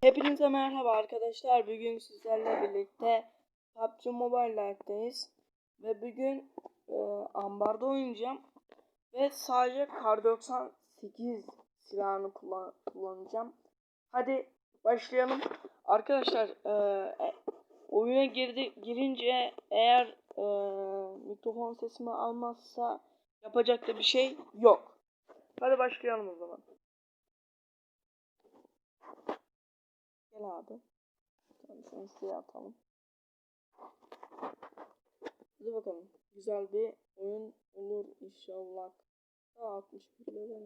Hepinize merhaba arkadaşlar. Bugün sizlerle birlikte PUBG Mobile Lite'deyiz. Ve bugün e, ambarda oynayacağım. Ve sadece Kar 98 silahını kullan kullanacağım. Hadi başlayalım. Arkadaşlar e, e, oyuna girdi girince eğer e, mikrofon sesimi almazsa yapacak da bir şey yok. Hadi başlayalım o zaman. Gel abi. Tamam şunu şuraya atalım. Hadi bakalım. Güzel bir oyun olur inşallah. Aa 61 level.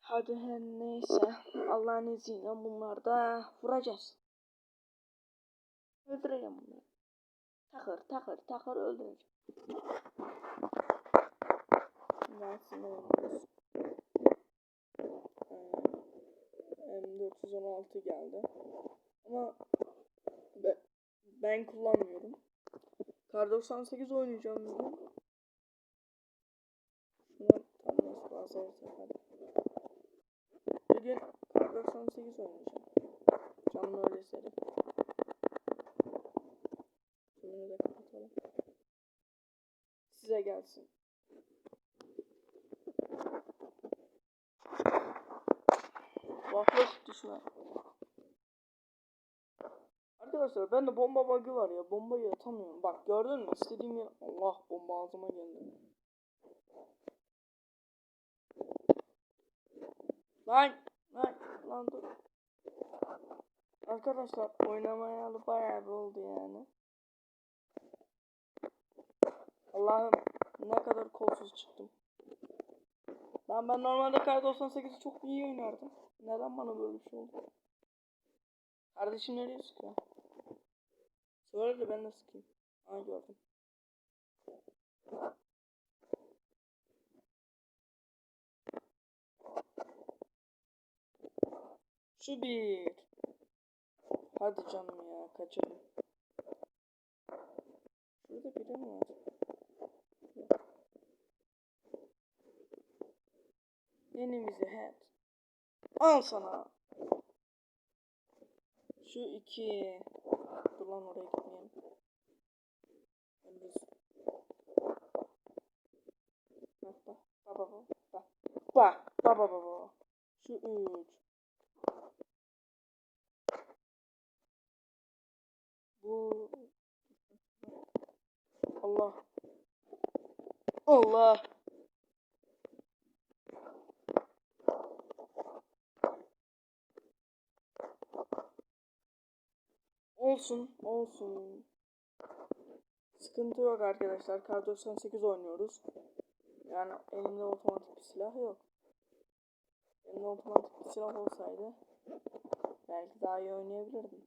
Hadi her neyse. Allah'ın izniyle bunları da vuracağız. Öldüreceğim bunları. Takır takır takır öldüreceğim. Gelsin oynuyoruz. M416 geldi. Ama be- ben kullanmıyorum. Kar 98 oynayacağım bugün. Tam nasıl bahsedersek hadi. Bugün Kar 98 oynayacağım. Canlı öyle seri. Şunu da kapatalım. Size gelsin. Düşme. Arkadaşlar bende bomba bug'ı var ya. Bombayı atamıyorum. Bak gördün mü? İstediğim yer... Allah bomba ağzıma geldi. Lan! Lan! Lan dur. Arkadaşlar oynamayalı bayağı bir oldu yani. Allah'ım ne kadar kolsuz çıktım. Lan ben normalde Kar 98'i çok iyi oynardım. Neden bana böyle bir şey oldu? Kardeşim nereye sıkıyor? Söyle de ben de sıkayım. Aa gördüm. Şu bir. Hadi canım ya kaçalım. Şurada biri mi var? Enimizi head. Al sana. Şu iki. Dur lan oraya gitmeyelim. Bak bak. Bak. Bak. Bak bak bak bak. Şu üç. Bu. Allah. Allah. Olsun, olsun. Sıkıntı yok arkadaşlar. Kar 98 oynuyoruz. Yani elimde otomatik bir silah yok. Elimde otomatik bir silah olsaydı belki daha iyi oynayabilirdim.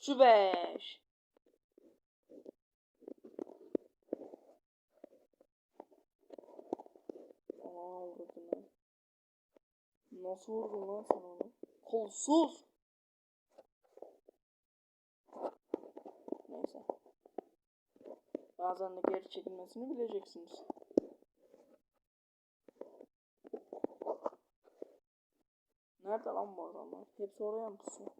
Şu beş. Aa vurdun lan. Nasıl vurdun lan sen onu? Kolsuz. Neyse. Bazen de geri çekilmesini bileceksiniz. Nerede lan bu adamlar? Hepsi oraya mı pusuyor?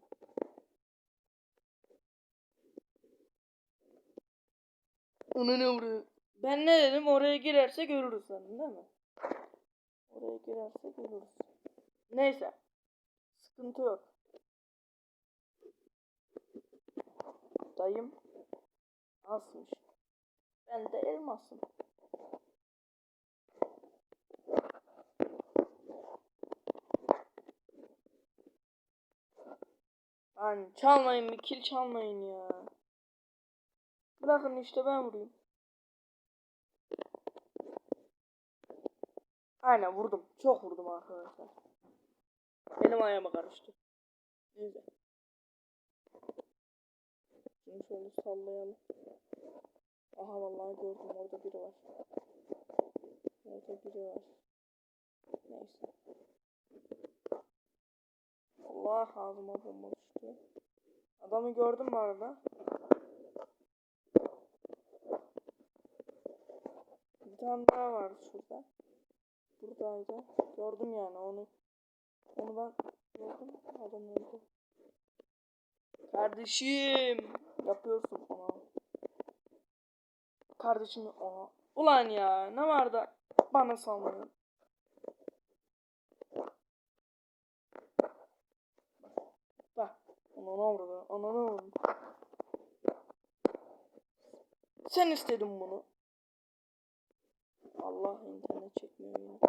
Onu ne vuruyor? Ben ne dedim? Oraya girerse görürüz sandım değil mi? Oraya girerse görürüz. Neyse. Sıkıntı yok. Dayım asmış. Ben de elmasım. Lan çalmayın bir kil çalmayın ya. Bırakın işte ben vurayım. Aynen vurdum. Çok vurdum arkadaşlar. Benim ayağıma karıştı. Neyse. Şimdi şöyle sallayalım. Aha vallahi gördüm orada biri var. Orada biri var. Neyse. Allah ağzıma bomba düştü. Adamı gördüm bu arada. Bir tane daha vardı şurada. Buradaydı. Gördüm yani onu. Onu ben gördüm. Adam öldü. Kardeşim. Yapıyorsun ona. Kardeşim ona. Ulan ya ne var da bana sallıyorsun. Bak. Ona ne vurdu? Ona ne vurdu? Sen istedin bunu. Allah internet çekmiyor yine.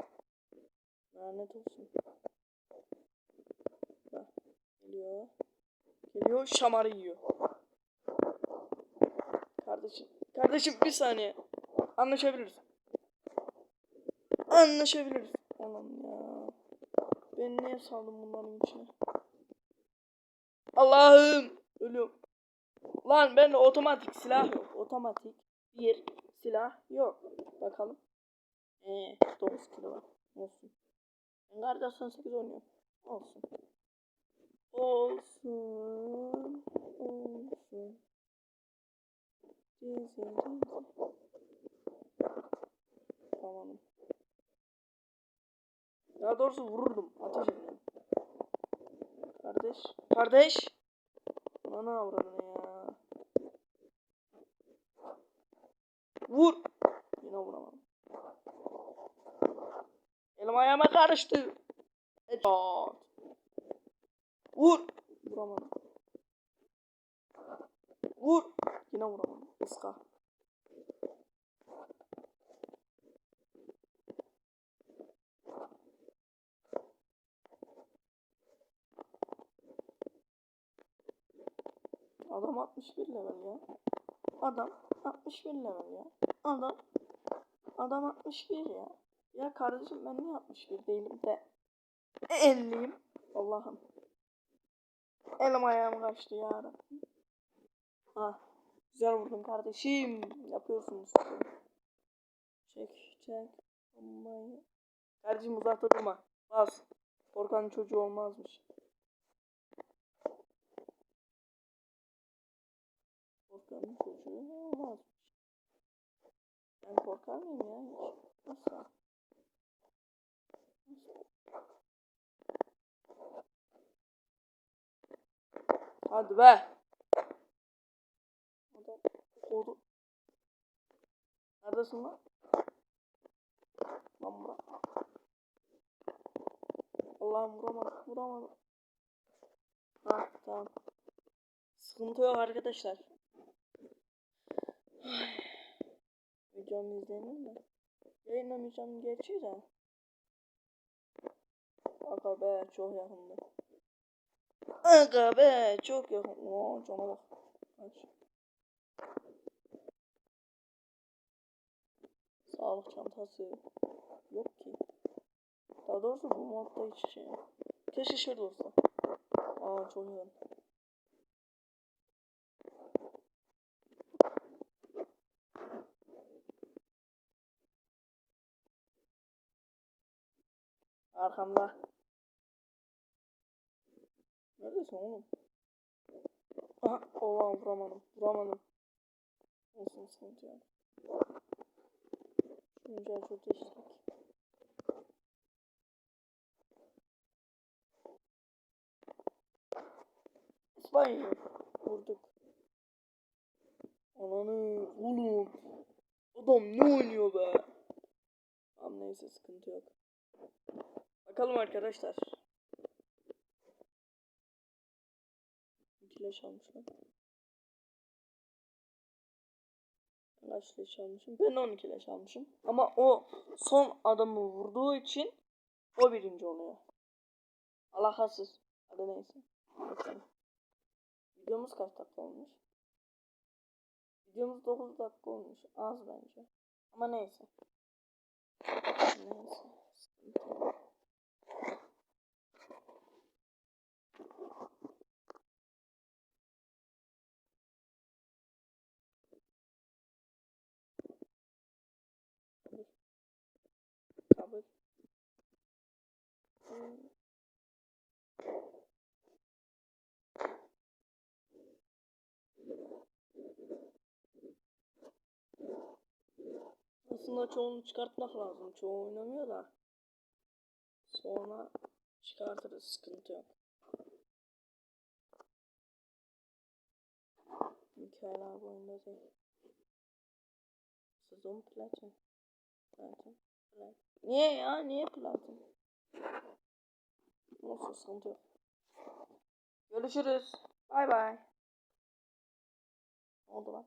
Lanet olsun. Geliyor. Geliyor şamarı yiyor. Kardeşim. Kardeşim bir saniye. Anlaşabiliriz. Anlaşabiliriz. Aman ya. Ben niye saldım bunların içine? Allah'ım. Ölüyorum. Lan ben otomatik silah yok. Otomatik bir silah yok. Bakalım. Eee 9 kilo var. Olsun. Guardian 8 oynuyorum. Olsun. Olsun. Olsun. Dizi dizi. Tamam. Daha doğrusu vururdum. Ateş ederim. Kardeş. Kardeş. Buna ne avradın ya? Vur. Yine vuramadım. Elim ayağıma karıştı. Headshot. Vur. Vuramadım. Vur. Yine vuramadım. Iska. Adam 61 level ya. Adam 61 level ya. Adam Adam 61 ya. Ya kardeşim ben niye 61 değilim de 50'yim. Allah'ım. Elim ayağım kaçtı ya Rabbim. Ah. Güzel vurdun kardeşim. Yapıyorsunuz. Çek çek. Bombayı. Kardeşim uzakta durma. Bas. Korkanın çocuğu olmazmış. Korkanın çocuğu olmazmış. Ben korkar mıyım ya? hiç? Hadi be. Kodu. Neredesin lan? Lan bırak. Allah'ım vuramadım. Vuramadım. Ha tamam. Sıkıntı yok arkadaşlar. Videomu izleyelim mi? Yayınlamayacağım gerçi de. Aga be çok yakındı. Aga be çok yakın. Oo cana bak. Sağlık çantası. Yok ki. Daha doğrusu bu modda hiç şey yok. Keşke şöyle olsa. Aa çok yakın. Arkamda. Neredesin oğlum? Aha, oha vuramadım. Vuramadım. Olsun sıkıntı yok. Güncel çok değiştik. İspanya vurduk. Ananı oğlum. Adam ne oynuyor be? Tamam neyse sıkıntı yok. Bakalım arkadaşlar. Leş almışım. Kaç leş almışım? Ben 12 leş almışım. Ama o son adamı vurduğu için o birinci oluyor. Alakasız. Adı neyse. Bakalım. Videomuz kaç dakika olmuş? Videomuz 9 dakika olmuş. Az bence. Ama neyse. Sıkıntı yok. Kabul. Hmm. Aslında çoğunu çıkartmak lazım. Çoğu oynamıyor da. Sonra çıkartırız sıkıntı yok. Mikael abi oyunda değil. Sezon platin. Platin. Platin. Niye ya? Niye platin? Olsun sıkıntı yok. Görüşürüz. Bay bay. Oldu lan?